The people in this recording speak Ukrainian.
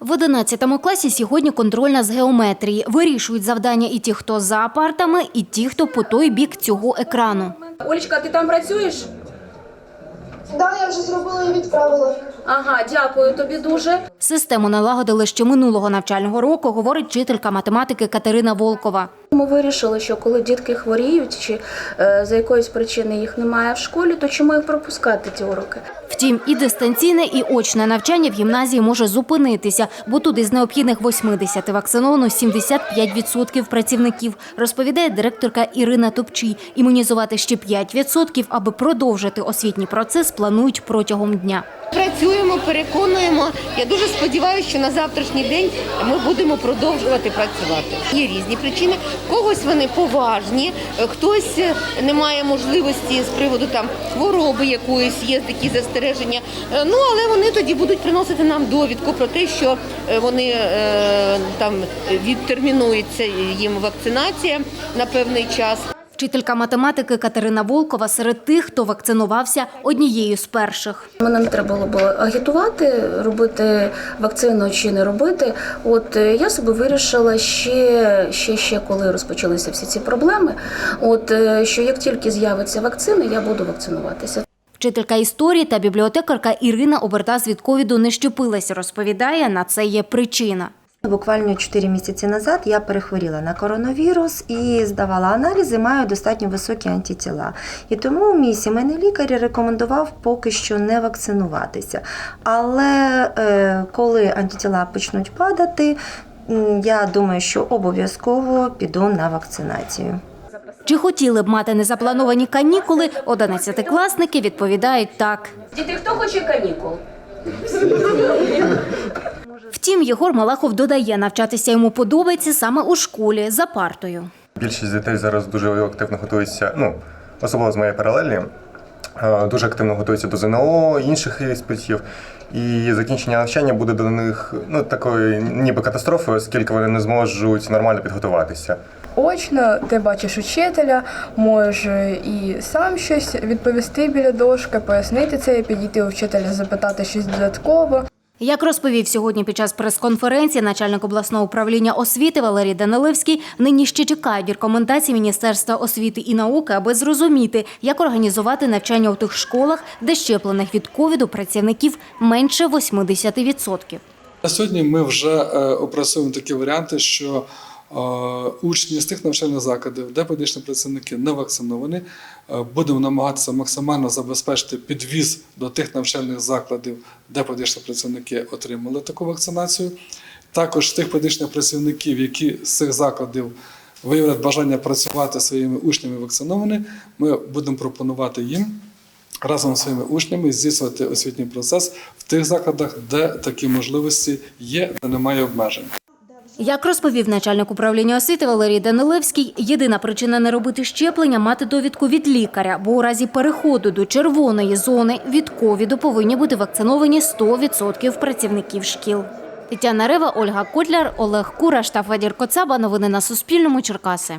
В 11 класі сьогодні контрольна з геометрії. Вирішують завдання і ті, хто за партами, і ті, хто по той бік цього екрану. Олечка, ти там працюєш? Да, я вже зробила і відправила. Ага, дякую тобі дуже. Систему налагодили ще минулого навчального року, говорить вчителька математики Катерина Волкова. Ми вирішили, що коли дітки хворіють чи е, за якоїсь причини їх немає в школі, то чому їх пропускати ці уроки? Втім, і дистанційне, і очне навчання в гімназії може зупинитися, бо тут із необхідних 80 вакциновано 75% працівників, розповідає директорка Ірина Топчій. Імунізувати ще 5%, аби продовжити освітній процес, планують протягом дня. Працюємо, переконуємо. Я дуже сподіваюся, що на завтрашній день ми будемо продовжувати працювати. Є різні причини. Когось вони поважні, хтось е, не має можливості з приводу там хвороби якоїсь, є такі застереження. Е, Ну але вони тоді будуть приносити нам довідку про те, що е, вони там відтермінується їм вакцинація на певний час. Вчителька математики Катерина Волкова серед тих, хто вакцинувався однією з перших. Мене не треба було агітувати, робити вакцину чи не робити. От е, я собі вирішила ще, ще, ще коли розпочалися всі ці проблеми. От е, що як тільки з'явиться вакцина, я буду вакцинуватися. Вчителька історії та бібліотекарка Ірина Обертас від ковіду не щепилась. Розповідає, на це є причина. Буквально 4 місяці назад я перехворіла на коронавірус і здавала аналізи, маю достатньо високі антитіла. І тому мій сімейний лікар рекомендував поки що не вакцинуватися. Але е, коли антитіла почнуть падати, я думаю, що обов'язково піду на вакцинацію. Чи хотіли б мати незаплановані канікули? Одинадцятикласники відповідають так. Діти, хто хоче канікул? Втім, Єгор Малахов додає, навчатися йому подобається саме у школі за партою. Більшість дітей зараз дуже активно готуються, ну, особливо з моєї паралелі, дуже активно готуються до ЗНО, інших іспитів. І закінчення навчання буде до них ну, такою ніби катастрофою, оскільки вони не зможуть нормально підготуватися. Очно ти бачиш учителя, можеш і сам щось відповісти біля дошки, пояснити це, підійти у вчителя, запитати щось додатково. Як розповів сьогодні під час прес-конференції начальник обласного управління освіти Валерій Данилевський, нині ще чекають рекомендацій Міністерства освіти і науки, аби зрозуміти, як організувати навчання у тих школах, де щеплених від ковіду працівників менше 80%. На сьогодні ми вже е, опрацьовуємо такі варіанти, що учні з тих навчальних закладів, де педагогічні працівники не вакциновані, будемо намагатися максимально забезпечити підвіз до тих навчальних закладів, де педагогічні працівники отримали таку вакцинацію. Також тих педагогічних працівників, які з цих закладів виявлять бажання працювати своїми учнями вакциновані, ми будемо пропонувати їм разом зі своїми учнями здійснювати освітній процес в тих закладах, де такі можливості є, де немає обмежень. Як розповів начальник управління освіти Валерій Данилевський, єдина причина не робити щеплення – мати довідку від лікаря, бо у разі переходу до червоної зони від ковіду повинні бути вакциновані 100% працівників шкіл. Тетяна Рева, Ольга Котляр, Олег Кураш та Федір Коцаба. Новини на Суспільному. Черкаси.